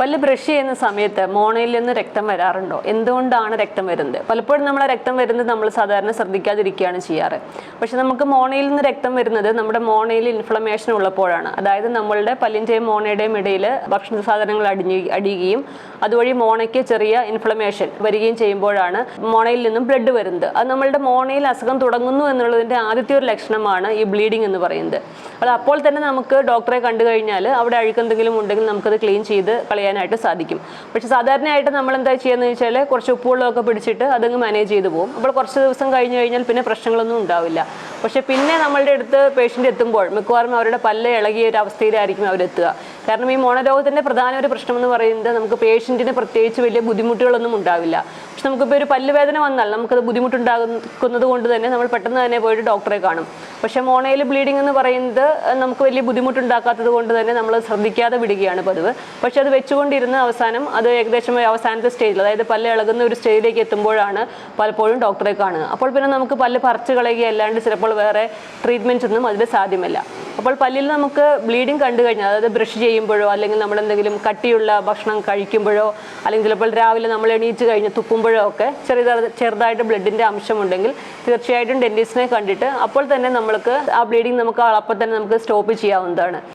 പല്ല് ബ്രഷ് ചെയ്യുന്ന സമയത്ത് മോണയിൽ നിന്ന് രക്തം വരാറുണ്ടോ? എന്തുകൊണ്ടാണ് രക്തം വരുന്നത്? പലപ്പോഴും നമ്മൾ രക്തം വരുന്നത് നമ്മൾ സാധാരണ ശ്രദ്ധിക്കാതിരിക്കുകയാണ് ചെയ്യാറ്. പക്ഷെ നമുക്ക് മോണയിൽ നിന്ന് രക്തം വരുന്നത് നമ്മുടെ മോണയിൽ ഇൻഫ്ലമേഷൻ ഉള്ളപ്പോഴാണ്. അതായത് നമ്മളുടെ പല്ലിന്റെയും മോണയുടെയും ഇടയിൽ ഭക്ഷണ സാധനങ്ങൾ അടിഞ്ഞ് അടിയുകയും അതുവഴി മോണയ്ക്ക് ചെറിയ ഇൻഫ്ലമേഷൻ വരികയും ചെയ്യുമ്പോഴാണ് മോണയിൽ നിന്നും ബ്ലഡ് വരുന്നത്. അത് നമ്മളുടെ മോണയിൽ അസുഖം തുടങ്ങുന്നു എന്നുള്ളതിന്റെ ആദ്യത്തെ ഒരു ലക്ഷണമാണ് ഈ ബ്ലീഡിംഗ് എന്ന് പറയുന്നത്. അത് അപ്പോൾ തന്നെ നമുക്ക് ഡോക്ടറെ കണ്ടു കഴിഞ്ഞാൽ അവിടെ അഴുക്കെന്തെങ്കിലും ഉണ്ടെങ്കിൽ നമുക്കത് ക്ലീൻ ചെയ്ത് കളയാനായിട്ട് സാധിക്കും. പക്ഷെ സാധാരണയായിട്ട് നമ്മൾ എന്താ ചെയ്യുന്നത് വെച്ചാൽ കുറച്ച് ഉപ്പുവെള്ളമൊക്കെ പിടിച്ചിട്ട് അതങ്ങ് മാനേജ് ചെയ്ത് പോകും അപ്പോൾ കുറച്ച് ദിവസം കഴിഞ്ഞ് കഴിഞ്ഞാൽ പിന്നെ പ്രശ്നങ്ങളൊന്നും ഉണ്ടാവില്ല. പക്ഷെ പിന്നെ നമ്മളുടെ അടുത്ത് പേഷ്യന്റ് എത്തുമ്പോൾ മിക്കവാറും അവരുടെ പല്ല് ഇളകിയ ഒരു അവസ്ഥയിലായിരിക്കും അവരെത്തുക. കാരണം ഈ മോണരോഗത്തിന്റെ പ്രധാന ഒരു പ്രശ്നം എന്ന് പറയുന്നത് നമുക്ക് പേഷ്യന്റിന് പ്രത്യേകിച്ച് വലിയ ബുദ്ധിമുട്ടുകളൊന്നും ഉണ്ടാവില്ല. പക്ഷെ നമുക്കിപ്പോൾ ഒരു പല്ല് വേദന വന്നാൽ നമുക്കത് ബുദ്ധിമുട്ടുണ്ടാകുന്നത് കൊണ്ട് തന്നെ നമ്മൾ പെട്ടെന്ന് തന്നെ പോയിട്ട് ഡോക്ടറെ കാണും. പക്ഷേ മോണയിൽ ബ്ലീഡിംഗ് എന്ന് പറയുന്നത് നമുക്ക് വലിയ ബുദ്ധിമുട്ടുണ്ടാക്കാത്തത് കൊണ്ട് തന്നെ നമ്മൾ ശ്രദ്ധിക്കാതെ വിടുകയാണ് പതിവ്. പക്ഷെ അത് വെച്ചുകൊണ്ടിരുന്ന അവസാനം അത് ഏകദേശം അവസാനത്തെ സ്റ്റേജിൽ അതായത് പല്ല് ഇളകുന്ന ഒരു സ്റ്റേജിലേക്ക് എത്തുമ്പോഴാണ് പലപ്പോഴും ഡോക്ടറെ കാണുക. അപ്പോൾ പിന്നെ നമുക്ക് പല്ല് പറിച്ചു കളയുക അല്ലാണ്ട് ചിലപ്പോൾ വേറെ ട്രീറ്റ്മെന്റ്സ് ഒന്നും സാധ്യമല്ല. അപ്പോൾ പല്ലിൽ നമുക്ക് ബ്ലീഡിങ് കണ്ടു കഴിഞ്ഞാൽ അതായത് ബ്രഷ് ചെയ്യുമ്പോഴോ അല്ലെങ്കിൽ നമ്മൾ എന്തെങ്കിലും കട്ടിയുള്ള ഭക്ഷണം കഴിക്കുമ്പോഴോ അല്ലെങ്കിൽ ചിലപ്പോൾ രാവിലെ നമ്മൾ എണീറ്റ് കഴിഞ്ഞ് തുപ്പുമ്പോഴോ ഒക്കെ ചെറിയ ചെറുതായിട്ട് ബ്ലഡിന്റെ അംശമുണ്ടെങ്കിൽ തീർച്ചയായിട്ടും ഡെന്റിസ്റ്റിനെ കണ്ടിട്ട് അപ്പോൾ തന്നെ നമ്മൾക്ക് ആ ബ്ലീഡിങ് നമുക്ക് അപ്പം തന്നെ നമുക്ക് സ്റ്റോപ്പ് ചെയ്യാവുന്നതാണ്.